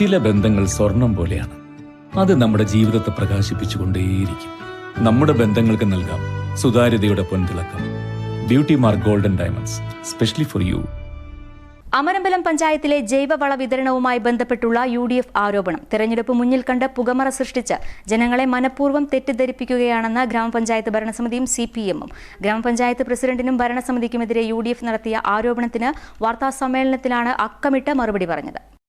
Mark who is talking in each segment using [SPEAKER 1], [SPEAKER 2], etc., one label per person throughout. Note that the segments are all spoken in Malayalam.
[SPEAKER 1] ചില ബന്ധങ്ങൾ സ്വർണം പോലെയാണ്. അത് നമ്മുടെ ജീവിതത്തെ പ്രകാശിപ്പിച്ചുകൊണ്ടേയിരിക്കും. നമ്മുടെ ബന്ധങ്ങൾക്ക് നൽകാം സുതാര്യതയുടെ പൊൻതിളക്കം. Beauty mark golden diamonds specially for you
[SPEAKER 2] Amarambalam പഞ്ചായത്തിലെ ജൈവവള വിതരണവുമായി ബന്ധപ്പെട്ടുള്ള യു ഡി എഫ് ആരോപണം തെരഞ്ഞെടുപ്പ് മുന്നിൽ കണ്ട് പുകമറ സൃഷ്ടിച്ച് ജനങ്ങളെ മനഃപൂർവം തെറ്റിദ്ധരിപ്പിക്കുകയാണെന്ന് ഗ്രാമപഞ്ചായത്ത് ഭരണസമിതിയും സി പി എമ്മും. ഗ്രാമപഞ്ചായത്ത് പ്രസിഡന്റിനും ഭരണസമിതിക്കുമെതിരെ യു ഡി എഫ് നടത്തിയ ആരോപണത്തിന് വാർത്താസമ്മേളനത്തിലാണ് അക്കമിട്ട് മറുപടി പറഞ്ഞത്.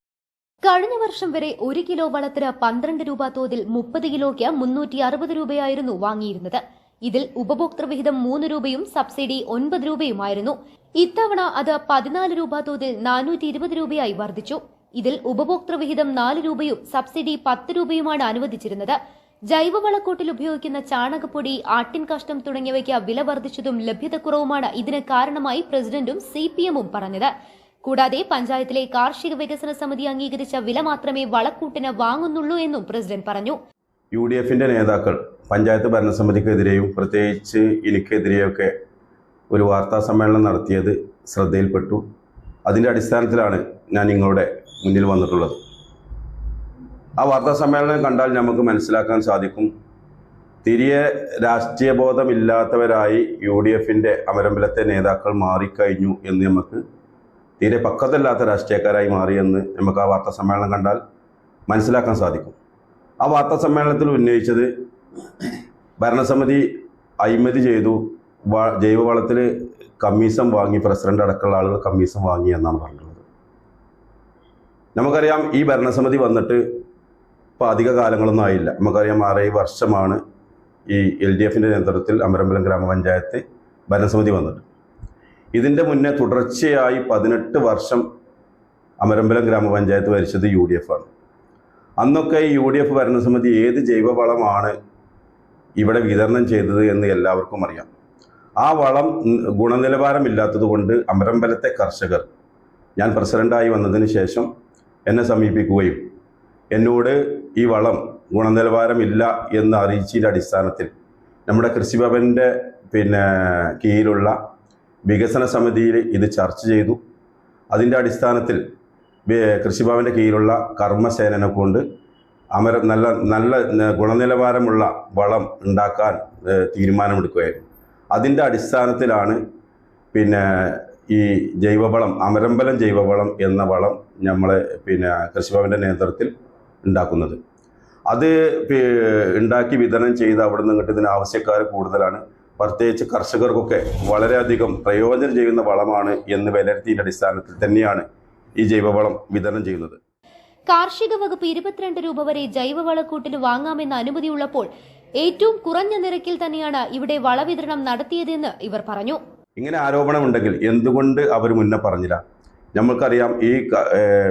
[SPEAKER 3] കഴിഞ്ഞ വർഷം വരെ ഒരു കിലോ വളത്തിന് പന്ത്രണ്ട് രൂപ തോതിൽ മുപ്പത് കിലോയ്ക്ക് മുന്നൂറ്റി അറുപത് രൂപയായിരുന്നു വാങ്ങിയിരുന്നത്. ഇതിൽ ഉപഭോക്തൃ വിഹിതം മൂന്ന് രൂപയും സബ്സിഡി ഒൻപത് രൂപയുമായിരുന്നു. ഇത്തവണ അത് പതിനാല് രൂപ തോതിൽ നാനൂറ്റി ഇരുപത് രൂപയായി വർദ്ധിച്ചു. ഇതിൽ ഉപഭോക്തൃ വിഹിതം നാല് രൂപയും സബ്സിഡി പത്ത് രൂപയുമാണ് അനുവദിച്ചിരുന്നത്. ജൈവവളക്കൂട്ടിൽ ഉപയോഗിക്കുന്ന ചാണകപ്പൊടി ആട്ടിൻ കഷ്ടം തുടങ്ങിയവയ്ക്ക് വില വർദ്ധിച്ചതും ലഭ്യതക്കുറവുമാണ് ഇതിന് കാരണമായി പ്രസിഡന്റും സി പി എമ്മും പറഞ്ഞത്. കൂടാതെ പഞ്ചായത്തിലെ കാർഷിക വികസന സമിതി അംഗീകരിച്ച വില മാത്രമേ വളക്കൂട്ടിന് വാങ്ങുന്നുള്ളൂ എന്നും പ്രസിഡന്റ് പറഞ്ഞു.
[SPEAKER 4] യു ഡി എഫിന്റെ നേതാക്കൾ പഞ്ചായത്ത് ഭരണസമിതിക്കെതിരെയും പ്രത്യേകിച്ച് എനിക്കെതിരെയൊക്കെ ഒരു വാർത്താ സമ്മേളനം നടത്തിയത് ശ്രദ്ധയിൽപ്പെട്ടു. അതിന്റെ അടിസ്ഥാനത്തിലാണ് ഞാൻ നിങ്ങളുടെ മുന്നിൽ വന്നിട്ടുള്ളത്. ആ വാർത്താ സമ്മേളനം കണ്ടാൽ നമുക്ക് മനസ്സിലാക്കാൻ സാധിക്കും. തിരിയെ രാഷ്ട്രീയ ബോധമില്ലാത്തവരായി യു ഡി എഫിന്റെ അമരമ്പലത്തെ നേതാക്കൾ മാറിക്കഴിഞ്ഞു എന്ന് നമുക്ക് തീരെ പക്വതല്ലാത്ത രാഷ്ട്രീയക്കാരായി മാറിയെന്ന് നമുക്ക് ആ വാർത്താ സമ്മേളനം കണ്ടാൽ മനസ്സിലാക്കാൻ സാധിക്കും. ആ വാർത്താ സമ്മേളനത്തിൽ ഉന്നയിച്ചത് ഭരണസമിതി അഴിമതി ചെയ്തു. ജൈവവളത്തിൽ കമ്മീഷൻ വാങ്ങി പ്രസിഡന്റ് അടക്കമുള്ള ആളുകൾ കമ്മീഷൻ വാങ്ങി എന്നാണ് പറഞ്ഞിട്ടുള്ളത്. നമുക്കറിയാം ഈ ഭരണസമിതി വന്നിട്ട് ഇപ്പോൾ അധിക കാലങ്ങളൊന്നും ആയില്ല. നമുക്കറിയാം ആറേഴ് വർഷമാണ് ഈ എൽ ഡി എഫിന്റെ നേതൃത്വത്തിൽ അമരമ്പലം ഗ്രാമപഞ്ചായത്ത് ഭരണസമിതി വന്നിട്ട്. ഇതിന്റെ മുന്നേ തുടർച്ചയായി പതിനെട്ട് വർഷം അമരമ്പലം ഗ്രാമപഞ്ചായത്ത് ഭരിച്ചത് യു ഡി എഫ് ആണ്. അന്നൊക്കെ ഈ യു ഡി എഫ് ഭരണസമിതി ഏത് ജൈവവളമാണ് ഇവിടെ വിതരണം ചെയ്തത് എന്ന് എല്ലാവർക്കും അറിയാം. ആ വളം ഗുണനിലവാരമില്ലാത്തത് കൊണ്ട് അമരമ്പലത്തെ കർഷകർ ഞാൻ പ്രസിഡന്റായി വന്നതിന് ശേഷം എന്നെ സമീപിക്കുകയും എന്നോട് ഈ വളം ഗുണനിലവാരമില്ല എന്ന് അറിയിച്ചതിന്റെ അടിസ്ഥാനത്തിൽ നമ്മുടെ കൃഷിഭവന്റെ പിന്നെ കീഴിലുള്ള വികസന സമിതിയിൽ ഇത് ചർച്ച ചെയ്തു. അതിന്റെ അടിസ്ഥാനത്തിൽ കൃഷിഭവന്റെ കീഴിലുള്ള കർമ്മസേനനെ കൊണ്ട് അമര നല്ല നല്ല ഗുണനിലവാരമുള്ള വളം ഉണ്ടാക്കാൻ തീരുമാനമെടുക്കുകയായിരുന്നു. അതിന്റെ അടിസ്ഥാനത്തിലാണ് പിന്നെ ഈ ജൈവവളം അമരമ്പലം ജൈവവളം എന്ന വളം നമ്മൾ പിന്നെ കൃഷിഭവന്റെ നേതൃത്വത്തിൽ ഉണ്ടാക്കുന്നത്. അത് ഉണ്ടാക്കി വിതരണം ചെയ്ത് അവിടെ നിന്ന് ഇങ്ങോട്ട് ആവശ്യക്കാർ കൂടുതലാണ്. പ്രത്യേകിച്ച് കർഷകർക്കൊക്കെ വളരെയധികം പ്രയോജനം ചെയ്യുന്ന വളമാണ് എന്ന് വിലയിരുത്തിയതിന്റെ അടിസ്ഥാനത്തിൽ തന്നെയാണ് ഈ ജൈവവളം വിതരണം ചെയ്യുന്നത്.
[SPEAKER 3] കാർഷിക വകുപ്പ് ഇരുപത്തിരണ്ട് രൂപ വരെ ജൈവവളക്കൂട്ടിന് വാങ്ങാമെന്ന അനുമതിയുള്ളപ്പോൾ ഏറ്റവും കുറഞ്ഞ നിരക്കിൽ തന്നെയാണ് ഇവിടെ വളവിതരണം നടത്തിയതെന്ന് ഇവർ പറഞ്ഞു.
[SPEAKER 4] ഇങ്ങനെ ആരോപണമുണ്ടെങ്കിൽ എന്തുകൊണ്ട് അവർ മുന്നേ പറഞ്ഞില്ല? നമ്മൾക്കറിയാം ഈ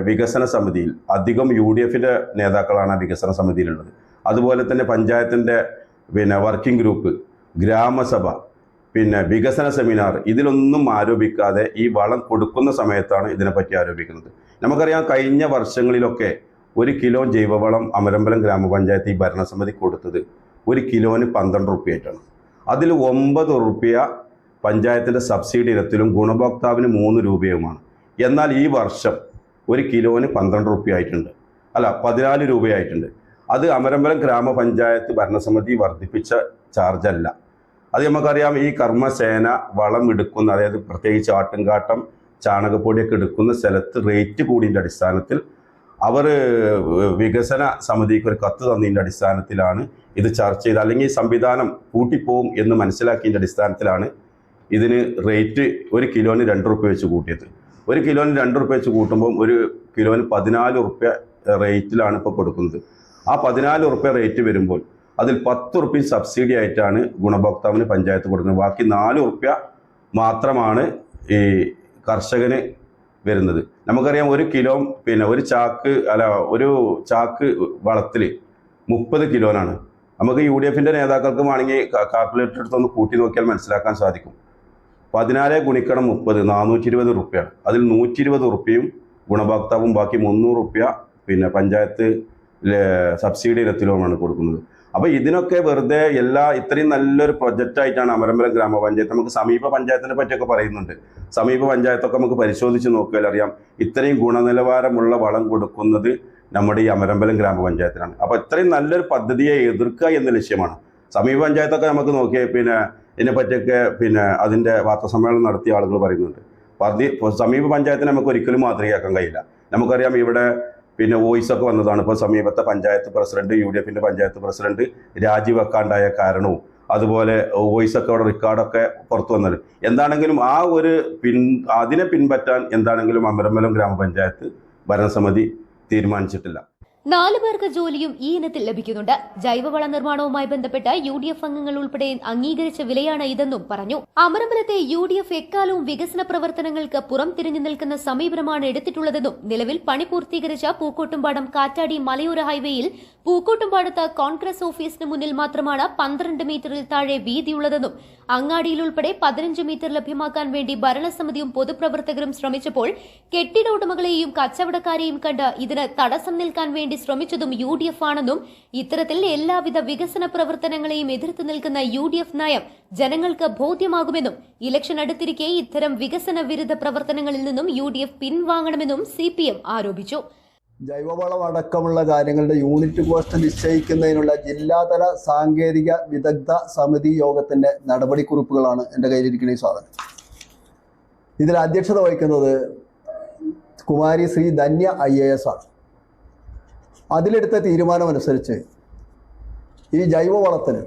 [SPEAKER 4] വികസന സമിതിയിൽ അധികം യു ഡി എഫിന്റെ നേതാക്കളാണ് വികസന സമിതിയിലുള്ളത്. അതുപോലെ തന്നെ പഞ്ചായത്തിന്റെ പിന്നെ വർക്കിംഗ് ഗ്രൂപ്പ് ഗ്രാമസഭ പിന്നെ വികസന സെമിനാർ ഇതിലൊന്നും ആരോപിക്കാതെ ഈ വളം കൊടുക്കുന്ന സമയത്താണ് ഇതിനെപ്പറ്റി ആരോപിക്കുന്നത്. നമുക്കറിയാം കഴിഞ്ഞ വർഷങ്ങളിലൊക്കെ ഒരു കിലോ ജൈവവളം അമരമ്പലം ഗ്രാമപഞ്ചായത്ത് ഈ ഭരണസമിതി കൊടുത്തത് ഒരു കിലോന് പന്ത്രണ്ട് റുപ്യായിട്ടാണ്. അതിൽ ഒമ്പത് റുപ്യ പഞ്ചായത്തിന്റെ സബ്സിഡി ഇനത്തിലും ഗുണഭോക്താവിന് മൂന്ന് രൂപയുമാണ്. എന്നാൽ ഈ വർഷം ഒരു കിലോന് പന്ത്രണ്ട് റുപ്യ ആയിട്ടുണ്ട് അല്ല പതിനാല് രൂപയായിട്ടുണ്ട്. അത് അമരമ്പലം ഗ്രാമപഞ്ചായത്ത് ഭരണസമിതി വർദ്ധിപ്പിച്ച ചാർജ് അല്ല അത് നമുക്കറിയാം ഈ കർമ്മസേന വളം എടുക്കുന്ന അതായത് പ്രത്യേകിച്ച് ആട്ടുംകാട്ടം ചാണകപ്പൊടിയൊക്കെ എടുക്കുന്ന സ്ഥലത്ത് റേറ്റ് കൂടിയതിന്റെ അടിസ്ഥാനത്തിൽ അവർ വികസന സമിതിക്ക് ഒരു കത്ത് തന്നതിന്റെ അടിസ്ഥാനത്തിലാണ് ഇത് ചർച്ച ചെയ്ത് അല്ലെങ്കിൽ സംവിധാനം കൂട്ടിപ്പോവും എന്ന് മനസ്സിലാക്കിയതിന്റെ അടിസ്ഥാനത്തിലാണ് ഇതിന് റേറ്റ് ഒരു കിലോന് രണ്ട് റുപ്യ വെച്ച് കൂട്ടിയത്. ഒരു കിലോന് രണ്ട് റുപ്യ വെച്ച് കൂട്ടുമ്പം ഒരു കിലോന് പതിനാല് റുപ്യ റേറ്റിലാണ് ഇപ്പോൾ കൊടുക്കുന്നത്. ആ പതിനാല് റുപ്യ റേറ്റ് വരുമ്പോൾ അതിൽ പത്ത് റുപ്യ സബ്സിഡി ആയിട്ടാണ് ഗുണഭോക്താവിന് പഞ്ചായത്ത് കൊടുക്കുന്നത്. ബാക്കി നാല് റുപ്യ മാത്രമാണ് ഈ കർഷകന് വരുന്നത്. നമുക്കറിയാം ഒരു കിലോ പിന്നെ ഒരു ചാക്ക് അല്ല ഒരു ചാക്ക് വളത്തിൽ മുപ്പത് കിലോനാണ്. നമുക്ക് യു ഡി എഫിന്റെ നേതാക്കൾക്ക് ആണെങ്കിൽ കാൽക്കുലേറ്റർ എടുത്തൊന്ന് കൂട്ടി നോക്കിയാൽ മനസ്സിലാക്കാൻ സാധിക്കും. പതിനാല് ഗുണിക്കണം മുപ്പത് നാനൂറ്റി ഇരുപത് റുപ്യാണ് അതിൽ നൂറ്റി ഇരുപത് റുപ്യയും ഗുണഭോക്താവും ബാക്കി മുന്നൂറ് റുപ്യ പിന്നെ പഞ്ചായത്ത് സബ്സിഡി ഇനത്തിലുമാണ് കൊടുക്കുന്നത്. അപ്പോൾ ഇതിനൊക്കെ വെറുതെ എല്ലാ ഇത്രയും നല്ലൊരു ആയിട്ടാണ് അമരമ്പലം ഗ്രാമപഞ്ചായത്ത്. നമുക്ക് സമീപ പഞ്ചായത്തിനെ പറ്റിയൊക്കെ പറയുന്നുണ്ട്. സമീപ പഞ്ചായത്തൊക്കെ നമുക്ക് പരിശോധിച്ച് നോക്കിയാൽ അറിയാം. ഇത്രയും ഗുണനിലവാരമുള്ള വളം കൊടുക്കുന്നത് നമ്മുടെ ഈ അമരമ്പലം ഗ്രാമപഞ്ചായത്തിലാണ് അപ്പോൾ ഇത്രയും നല്ലൊരു പദ്ധതിയെ എതിർക്കുക എന്ന ലക്ഷ്യമാണ്. സമീപ പഞ്ചായത്തൊക്കെ നമുക്ക് നോക്കിയാൽ പിന്നെ ഇതിനെപ്പറ്റിയൊക്കെ പിന്നെ അതിന്റെ വാർത്താസമ്മേളനം നടത്തിയ ആളുകൾ പറയുന്നുണ്ട്. സമീപ പഞ്ചായത്തിനെ നമുക്ക് ഒരിക്കലും മാതൃകയാക്കാൻ കഴിയില്ല. നമുക്കറിയാം ഇവിടെ പിന്നെ വോയിസ് ഒക്കെ വന്നതാണ്. ഇപ്പോൾ സമീപത്തെ പഞ്ചായത്ത് പ്രസിഡന്റ് യു ഡി എഫിന്റെ പഞ്ചായത്ത് പ്രസിഡന്റ് രാജിവെക്കാണ്ടായ കാരണവും അതുപോലെ വോയിസ് ഒക്കെ അവിടെ റെക്കോർഡൊക്കെ പുറത്തു വന്നത്. എന്താണെങ്കിലും ആ ഒരു പിൻ അതിനെ പിൻപറ്റാൻ എന്താണെങ്കിലും അമരമ്പലം ഗ്രാമപഞ്ചായത്ത് ഭരണസമിതി തീരുമാനിച്ചിട്ടില്ല.
[SPEAKER 3] നാലു പേർക്ക് ജോലിയും ഈ ഇനത്തിൽ ലഭിക്കുന്നുണ്ട്. ജൈവവള നിർമ്മാണവുമായി ബന്ധപ്പെട്ട യു ഡി എഫ് അംഗങ്ങൾ ഉൾപ്പെടെ അംഗീകരിച്ച വിലയാണ് ഇതെന്നും പറഞ്ഞു. അമരമ്പലത്തെ യു ഡി എഫ് എക്കാലവും വികസന പ്രവർത്തനങ്ങൾക്ക് പുറം തിരിഞ്ഞു നിൽക്കുന്ന സമീപനമാണ് എടുത്തിട്ടുള്ളതെന്നും നിലവിൽ പണി പൂർത്തീകരിച്ച പൂക്കോട്ടുംപാടം കാറ്റാടി മലയോര ഹൈവേയിൽ പൂക്കോട്ടുംപാടത്ത് കോൺഗ്രസ് ഓഫീസിന് മുന്നിൽ മാത്രമാണ് പന്ത്രണ്ട് മീറ്ററിൽ താഴെ വീതിയുള്ളതെന്നും അങ്ങാടിയിൽ ഉൾപ്പെടെ പതിനഞ്ച് മീറ്റർ ലഭ്യമാക്കാൻ വേണ്ടി ഭരണസമിതിയും പൊതുപ്രവർത്തകരും ശ്രമിച്ചപ്പോൾ കെട്ടിട ഉടമകളെയും കച്ചവടക്കാരെയും കണ്ട് ഇതിന് തടസ്സം നിൽക്കാൻ വേണ്ടി ശ്രമിച്ചതും യു ഡി എഫ് ആണെന്നും ഇത്തരത്തിൽ എല്ലാവിധ വികസന പ്രവർത്തനങ്ങളെയും എതിർത്ത് നിൽക്കുന്ന യു ഡി എഫ് നയം ജനങ്ങൾക്ക് ബോധ്യമാകുമെന്നും ഇലക്ഷൻ അടുത്തിരിക്കെ ഇത്തരം വികസന വിരുദ്ധ പ്രവർത്തനങ്ങളിൽ നിന്നും യു ഡി എഫ് പിൻവാങ്ങണമെന്നും സി പി എം ആരോപിച്ചു.
[SPEAKER 5] ജൈവവളം അടക്കമുള്ള കാര്യങ്ങളുടെ യൂണിറ്റ് കോസ്റ്റ് നിശ്ചയിക്കുന്നതിനുള്ള ജില്ലാതല സാങ്കേതിക വിദഗ്ധ സമിതി യോഗത്തിന്റെ നടപടിക്കുറിപ്പുകളാണ് എന്റെ കയ്യിലിരിക്കുന്ന ഈ സാധനം. ഇതിൽ അധ്യക്ഷത വഹിക്കുന്നത് Kumari Shri Dhanya I A S ആണ്. അതിലെടുത്ത തീരുമാനമനുസരിച്ച് ഈ ജൈവവളത്തിന്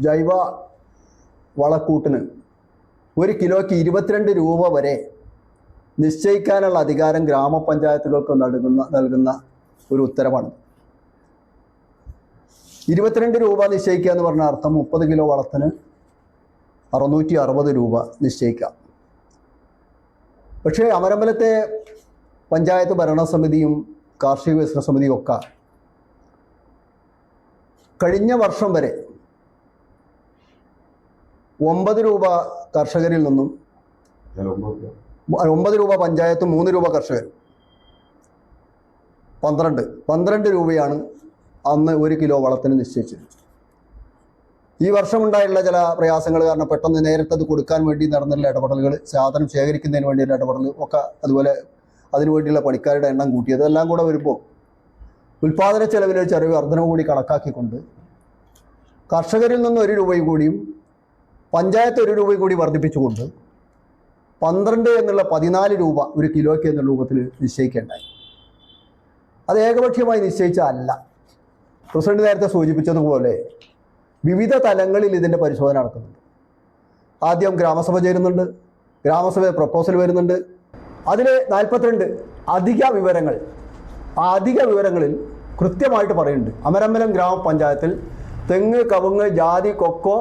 [SPEAKER 5] ജൈവ വളക്കൂട്ടിന് ഒരു കിലോയ്ക്ക് ഇരുപത്തിരണ്ട് രൂപ വരെ നിശ്ചയിക്കാനുള്ള അധികാരം ഗ്രാമപഞ്ചായത്തുകൾക്ക് നൽകുന്ന നൽകുന്ന ഒരു ഉത്തരവാണ്. ഇരുപത്തിരണ്ട് രൂപ നിശ്ചയിക്കുക എന്ന് പറഞ്ഞ അർത്ഥം മുപ്പത് കിലോ വളത്തിന് അറുന്നൂറ്റി അറുപത് രൂപ നിശ്ചയിക്കാം. പക്ഷേ അമരമ്പലത്തെ പഞ്ചായത്ത് ഭരണസമിതിയും കാർഷിക വികസന സമിതിയും ഒക്കെ കഴിഞ്ഞ വർഷം വരെ ഒമ്പത് രൂപ കർഷകരിൽ നിന്നും ഒമ്പത് രൂപ. പഞ്ചായത്ത് മൂന്ന് രൂപ കർഷകർ. പന്ത്രണ്ട്. പന്ത്രണ്ട് രൂപയാണ് അന്ന് ഒരു കിലോ വളത്തിന് നിശ്ചയിച്ചത്. ഈ വർഷമുണ്ടായുള്ള ചില പ്രയാസങ്ങൾ കാരണം പെട്ടെന്ന് നേരത്തെ അത് കൊടുക്കാൻ വേണ്ടി നടന്നിട്ടുള്ള ഇടപെടലുകൾ സാധനം ശേഖരിക്കുന്നതിന് വേണ്ടിയുള്ള ഇടപെടൽ ഒക്കെ അതുപോലെ അതിനുവേണ്ടിയുള്ള പണിക്കാരുടെ എണ്ണം കൂട്ടിയത് എല്ലാം കൂടെ വരുമ്പോൾ ഉൽപ്പാദന ചെലവിലെ ചെറിയ വർധനവ് കൂടി കണക്കാക്കിക്കൊണ്ട് കർഷകരിൽ നിന്ന് ഒരു രൂപയും കൂടിയും പഞ്ചായത്ത് ഒരു രൂപയും കൂടി വർദ്ധിപ്പിച്ചുകൊണ്ട് പന്ത്രണ്ട് എന്നുള്ള പതിനാല് രൂപ ഒരു കിലോയ്ക്ക് എന്ന രൂപത്തിൽ നിശ്ചയിക്കേണ്ടായി. അത് ഏകപക്ഷീയമായി നിശ്ചയിച്ചല്ല പ്രസിഡന്റ് നേരത്തെ സൂചിപ്പിച്ചതുപോലെ വിവിധ തലങ്ങളിൽ ഇതിന്റെ പരിശോധന നടക്കുന്നുണ്ട്. ആദ്യം ഗ്രാമസഭ ചേരുന്നുണ്ട്. ഗ്രാമസഭ പ്രപ്പോസൽ വരുന്നുണ്ട്. അതിൽ നാൽപ്പത്തിരണ്ട് അധിക വിവരങ്ങൾ ആ അധിക വിവരങ്ങളിൽ കൃത്യമായിട്ട് പറയുന്നുണ്ട്. അമരമ്പലം ഗ്രാമപഞ്ചായത്തിൽ തെങ്ങ് കവുങ്ങ് ജാതി കൊക്കോ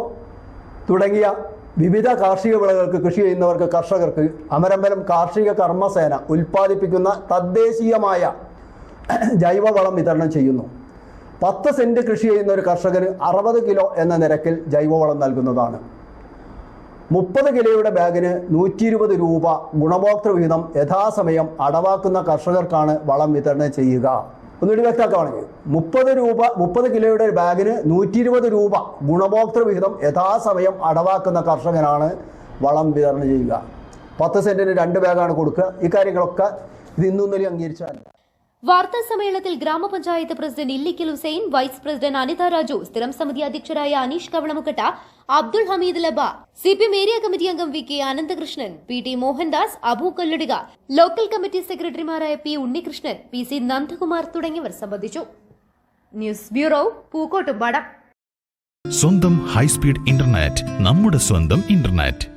[SPEAKER 5] തുടങ്ങിയ വിവിധ കാർഷിക വിളകൾക്ക് കൃഷി ചെയ്യുന്നവർക്ക് കർഷകർക്ക് അമരമ്പലം കാർഷിക കർമ്മസേന ഉൽപ്പാദിപ്പിക്കുന്ന തദ്ദേശീയമായ ജൈവവളം വിതരണം ചെയ്യുന്നു. പത്ത് സെന്റ് കൃഷി ചെയ്യുന്ന ഒരു കർഷകന് അറുപത് കിലോ എന്ന നിരക്കിൽ ജൈവവളം നൽകുന്നതാണ്. മുപ്പത് കിലോയുടെ ബാഗിന് നൂറ്റി ഇരുപത് രൂപ ഗുണഭോക്തൃ വിഹിതം യഥാസമയം അടവാക്കുന്ന കർഷകർക്കാണ് വളം വിതരണം ചെയ്യുക. ഒന്നുകൂടി വ്യക്തമാക്കുകയാണെങ്കിൽ മുപ്പത് രൂപ മുപ്പത് കിലോയുടെ ബാഗിന് നൂറ്റി ഇരുപത് രൂപ ഗുണഭോക്തൃ വിഹിതം യഥാസമയം അടവാക്കുന്ന കർഷകനാണ് വളം വിതരണം ചെയ്യുക. പത്ത് സെന്റിന് രണ്ട് ബാഗാണ് കൊടുക്കുക. ഇക്കാര്യങ്ങളൊക്കെ ഇത് ഇന്നും ഇന്നലെയും അംഗീകരിച്ചതല്ല.
[SPEAKER 3] വാർത്താ സമ്മേളനത്തിൽ ഗ്രാമപഞ്ചായത്ത് president Illikkal Hussain vice president Anitha Raju സ്ഥിരം സമിതി അധ്യക്ഷരായ അനീഷ് കവളമുക്കട്ട അബ്ദുൾ ഹമീദ് ലബ സി പി ഏരിയ കമ്മിറ്റി അംഗം V K Ananthakrishnan P T Mohandas Abu Kolladika local committee സെക്രട്ടറിമാരായ P Unnikrishnan P C Nandakumar തുടങ്ങിയവർ സംബന്ധിച്ചു. News bureau Pookkottumpadam.
[SPEAKER 6] സ്വന്തം ഹൈസ്പീഡ് ഇന്റർനെറ്റ് നമ്മുടെ സ്വന്തം ഇന്റർനെറ്റ്.